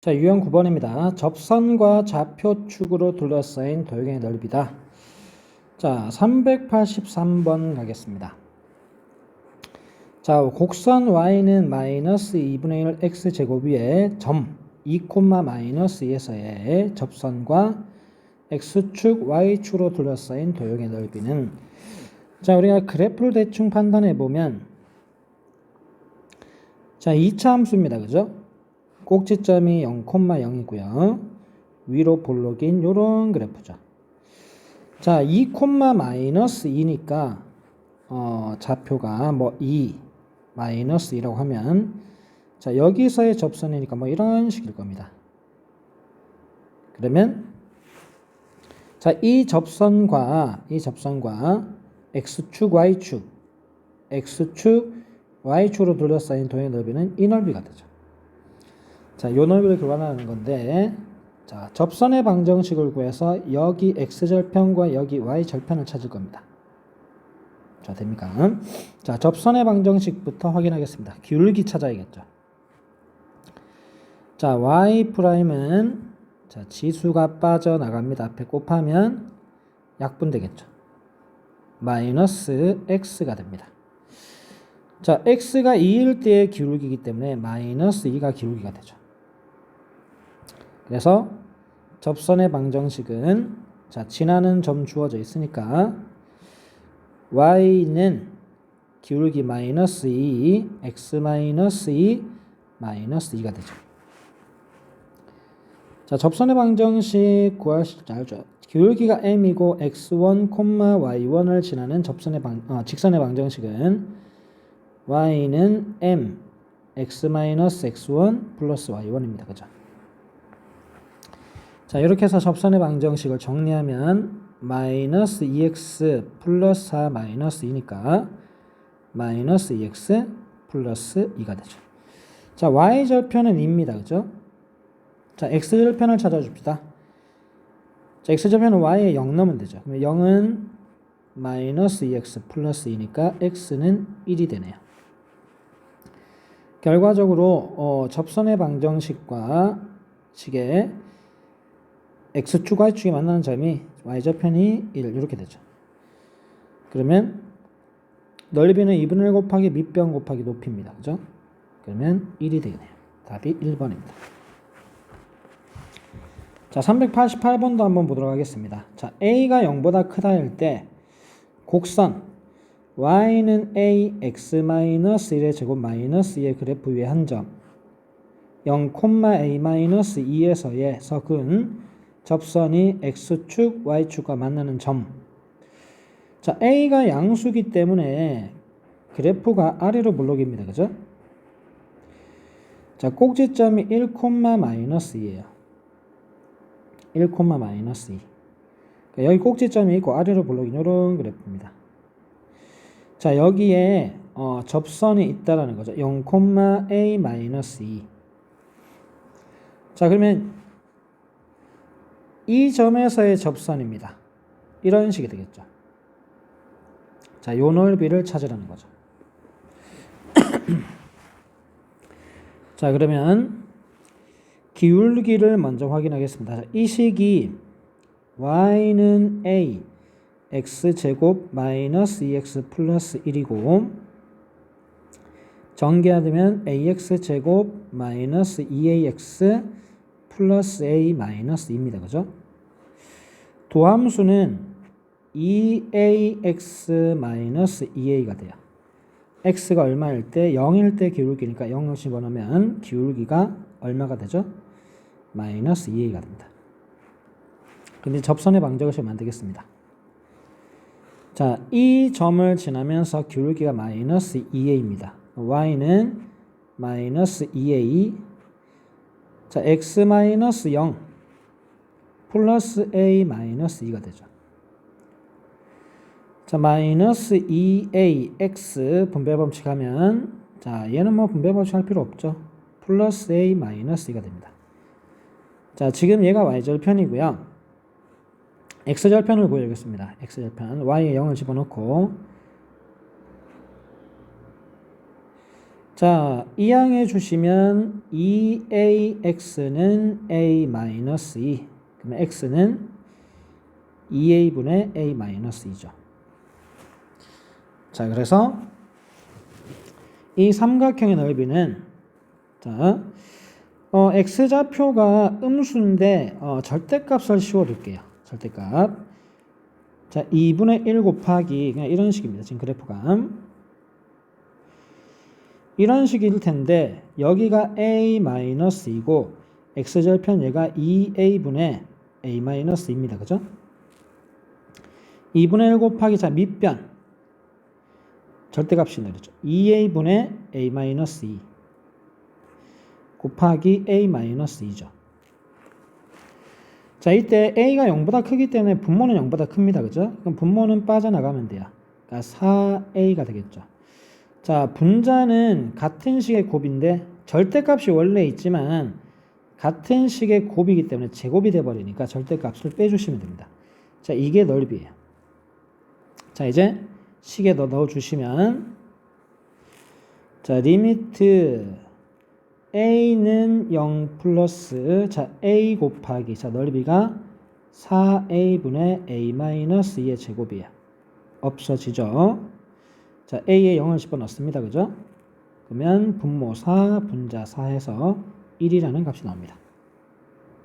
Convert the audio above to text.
자, 유형 9번입니다. 접선과 좌표축으로 둘러싸인 도형의 넓이다. 자, 383번 가겠습니다. 자, 곡선 y는 마이너스 2분의 1 x 제곱 위에 점 2, 마이너스 2에서의 접선과 x축, y축으로 둘러싸인 도형의 넓이는 자, 우리가 그래프를 대충 판단해 보면 자, 2차 함수입니다. 그죠? 꼭지점이 0,0이고요. 위로 볼록인 요런 그래프죠. 자, 2, 마이너스 2니까 어, 좌표가 뭐 2, 마이너스 2라고 하면 자, 여기서의 접선이니까 뭐 이런 식일 겁니다. 그러면 자, 이 접선과 이 접선과 x축, y축, x축, y축으로 둘러싸인 도형의 넓이는 이 넓이가 되죠. 자, 요 넓이를 교환하는 건데, 자, 접선의 방정식을 구해서 여기 x절편과 여기 y절편을 찾을 겁니다. 자, 됩니까? 자, 접선의 방정식부터 확인하겠습니다. 기울기 찾아야겠죠. 자, y 프라임은 자, 지수가 빠져나갑니다. 앞에 곱하면 약분 되겠죠. 마이너스 x가 됩니다. 자, x가 2일 때의 기울기이기 때문에 마이너스 2가 기울기가 되죠. 그래서 접선의 방정식은 자, 지나는 점 주어져 있으니까 y는 기울기 마이너스 2, x 마이너스 2, 마이너스 2가 되죠. 자, 접선의 방정식 구하실 줄 알죠? 기울기가 m이고 x1, y1을 지나는 접선의 방, 어, 직선의 방정식은 y는 m, x 마이너스 x1 플러스 y1입니다. 그죠? 자, 이렇게 해서 접선의 방정식을 정리하면 마이너스 2x 플러스 4 마이너스 2니까 마이너스 2x 플러스 2가 되죠. 자, y절편은 2입니다. 그죠? 자, x절편을 찾아줍시다. 자, x절편은 y에 0 넣으면 되죠. 그러면 0은 마이너스 2x 플러스 2니까 x는 1이 되네요. 결과적으로 어, 접선의 방정식과 식의 x축, y축이 만나는 점이 y절편이 1 이렇게 되죠. 그러면 넓이는 2분의 1 곱하기 밑변 곱하기 높이입니다. 그죠? 그러면 1이 되네요. 답이 1번입니다. 자, 388번도 한번 보도록 하겠습니다. 자, a가 0보다 크다 할때 곡선 y는 a x-1의 제곱 마이너스 2의 그래프 위에 한점 0,a-2에서의 석은 접선이 x축, y축과 만나는 점. 자, a가 양수기 때문에 그래프가 아래로 물러깁니다. 그죠? 자, 꼭지점이 1, 마이너스 2예요. 1, 마이너스 2. 그러니까 여기 꼭지점이 있고 아래로 물러긴 이런 그래프입니다. 자, 여기에 어, 접선이 있다라는 거죠. 0, a 마이너스 2. 자, 그러면 이 점에서의 접선입니다. 이런 식이 되겠죠. 자, 요 넓이를 찾으라는 거죠. 자, 그러면 기울기를 먼저 확인하겠습니다. 이 식이 y는 a x 제곱 마이너스 2x 플러스 1이고 전개하면 ax 제곱 마이너스 2ax 플러스 a 마이너스 2입니다. 그죠? 도함수는 2ax 마이너스 2a가 돼요. x가 얼마일 때 0일 때 기울기니까 0을 집어넣으면 기울기가 얼마가 되죠? 마이너스 2a가 됩니다. 근데 접선의 방정식을 만들겠습니다. 자, 이 점을 지나면서 기울기가 마이너스 2a입니다. y는 마이너스 2a 자, x 마이너스 0 플러스 a 마이너스 2가 되죠. 자, 마이너스 2ax 분배 법칙 하면 자, 얘는 뭐 분배 법칙 할 필요 없죠. 플러스 a 마이너스 2가 됩니다. 자, 지금 얘가 y절편이고요. x절편을 구해야겠습니다. x절편 y에 0을 집어넣고 자, 이항해 주시면 2ax는 a-2 그러면 x는 2a분의 a-2죠. 자, 그래서 이 삼각형의 넓이는 자, 어, x좌표가 음수인데 어, 절대값을 씌워둘게요. 절대값. 자, 2분의 1 곱하기 그냥 이런 식입니다. 지금 그래프가 이런 식일 텐데 여기가 a-이고 x절편 얘가 2a분의 a-입니다. 그죠? 2분의 1 곱하기 자 밑변 절대값이 내리죠. 2a분의 a-2 곱하기 a-2죠. 자, 이때 a가 0보다 크기 때문에 분모는 0보다 큽니다. 그죠? 그럼 분모는 빠져나가면 돼요. 그러니까 4a가 되겠죠. 자, 분자는 같은 식의 곱인데 절대값이 원래 있지만 같은 식의 곱이기 때문에 제곱이 돼 버리니까 절대값을 빼주시면 됩니다. 자, 이게 넓이에요. 자, 이제 식에 더 넣어 주시면 자, 리미트 a는 0 플러스 자, a 곱하기 자, 넓이가 4a분의 a-2의 제곱이에요. 없어지죠. 자, a에 0을 집어넣습니다. 그죠? 그러면 분모 4, 분자 4 해서 1이라는 값이 나옵니다.